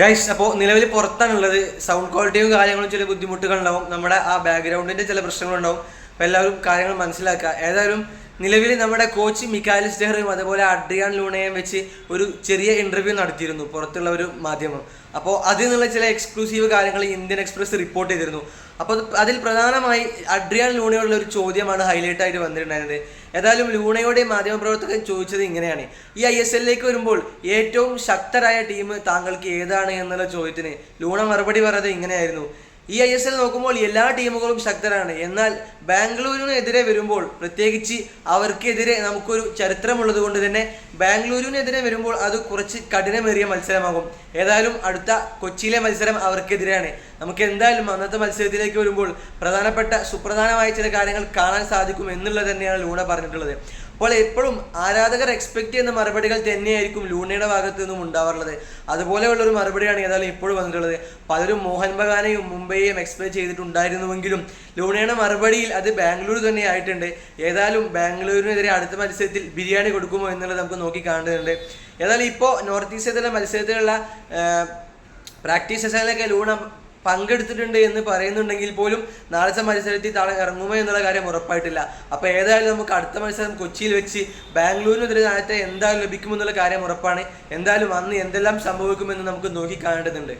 Guys അപ്പോൾ നിലവിൽ പുറത്താണുള്ളത്. Sound ക്വാളിറ്റിയും കാര്യങ്ങളും ചില ബുദ്ധിമുട്ടുകളുണ്ടാവും. നമ്മുടെ ആ ബാക്ക്ഗ്രൗണ്ടിന്റെ ചില പ്രശ്നങ്ങളുണ്ടാവും. എല്ലാവരും കാര്യങ്ങൾ മനസ്സിലാക്കുക. ഏതായാലും നിലവിൽ നമ്മുടെ കോച്ച് മിക്കാലിസ് ഡെഹറും അതുപോലെ അഡ്രിയാൻ ലൂണയും വെച്ച് ഒരു ചെറിയ ഇന്റർവ്യൂ നടത്തിയിരുന്നു പുറത്തുള്ള ഒരു മാധ്യമം. അപ്പോൾ അതിൽ നിന്നുള്ള ചില എക്സ്ക്ലൂസീവ് കാര്യങ്ങൾ ഇന്ത്യൻ എക്സ്പ്രസ് റിപ്പോർട്ട് ചെയ്തിരുന്നു. അപ്പോൾ അതിൽ പ്രധാനമായി അഡ്രിയാൻ ലൂണയോടുള്ള ഒരു ചോദ്യമാണ് ഹൈലൈറ്റ് ആയിട്ട് വന്നിട്ടുണ്ടായിരുന്നത്. ഏതായാലും ലൂണയുടെ മാധ്യമപ്രവർത്തകൻ ചോദിച്ചത് ഇങ്ങനെയാണ്. ഈ ഐ എസ് എല്ലിലേക്ക് വരുമ്പോൾ ഏറ്റവും ശക്തരായ ടീം താങ്കൾക്ക് ഏതാണ് എന്നുള്ള ചോദ്യത്തിന് ലൂണ മറുപടി പറഞ്ഞത് ഇങ്ങനെയായിരുന്നു. ഈ ഐ എസ് എൽ നോക്കുമ്പോൾ എല്ലാ ടീമുകളും ശക്തരാണ്. എന്നാൽ ബാംഗ്ലൂരിനെതിരെ വരുമ്പോൾ പ്രത്യേകിച്ച് അവർക്കെതിരെ നമുക്കൊരു ചരിത്രമുള്ളത് കൊണ്ട് തന്നെ ബാംഗ്ലൂരിനെതിരെ വരുമ്പോൾ അത് കുറച്ച് കഠിനമേറിയ മത്സരമാകും. ഏതായാലും അടുത്ത കൊച്ചിയിലെ മത്സരം അവർക്കെതിരെയാണ്. നമുക്ക് എന്തായാലും അന്നത്തെ മത്സരത്തിലേക്ക് വരുമ്പോൾ പ്രധാനപ്പെട്ട സുപ്രധാനമായ ചില കാര്യങ്ങൾ കാണാൻ സാധിക്കും എന്നുള്ളത് തന്നെയാണ് ലൂണ പറഞ്ഞിട്ടുള്ളത്. അപ്പോൾ എപ്പോഴും ആരാധകർ എക്സ്പെക്ട് ചെയ്യുന്ന മറുപടികൾ തന്നെയായിരിക്കും ലൂണയുടെ ഭാഗത്തു നിന്നും ഉണ്ടാവാറുള്ളത്. അതുപോലെയുള്ള ഒരു മറുപടിയാണ് ഏതായാലും ഇപ്പോഴും വന്നിട്ടുള്ളത്. പലരും മോഹൻ ബഗാനെയും മുംബൈയെയും എക്സ്പെക്ട് ചെയ്തിട്ടുണ്ടായിരുന്നുവെങ്കിലും ലൂണയുടെ മറുപടിയിൽ അത് ബാംഗ്ലൂർ തന്നെ ആയിട്ടുണ്ട്. ഏതായാലും ബാംഗ്ലൂരിനെതിരെ അടുത്ത മത്സരത്തിൽ ബിരിയാണി കൊടുക്കുമോ എന്നുള്ളത് നമുക്ക് നോക്കി കാണേണ്ടതുണ്ട് ഏതായാലും ഇപ്പോൾ നോർത്ത് ഈസ്റ്റിലെ മത്സരത്തിലുള്ള പ്രാക്ടീസ് സെഷനിലൊക്കെ ലൂണ പങ്കെടുത്തിട്ടുണ്ട് എന്ന് പറയുന്നുണ്ടെങ്കിൽ പോലും നാളത്തെ മത്സരത്തിൽ താഴെ ഇറങ്ങുമോ എന്നുള്ള കാര്യം ഉറപ്പായിട്ടില്ല. അപ്പോൾ ഏതായാലും നമുക്ക് അടുത്ത മത്സരം കൊച്ചിയിൽ വെച്ച് ബാംഗ്ലൂരിനെതിരെ നാളത്തെ എന്തായാലും ലഭിക്കുമെന്നുള്ള കാര്യം ഉറപ്പാണ്. എന്തായാലും അന്ന് എന്തെല്ലാം സംഭവിക്കുമെന്ന് നമുക്ക് നോക്കി കാണേണ്ടതുണ്ട്.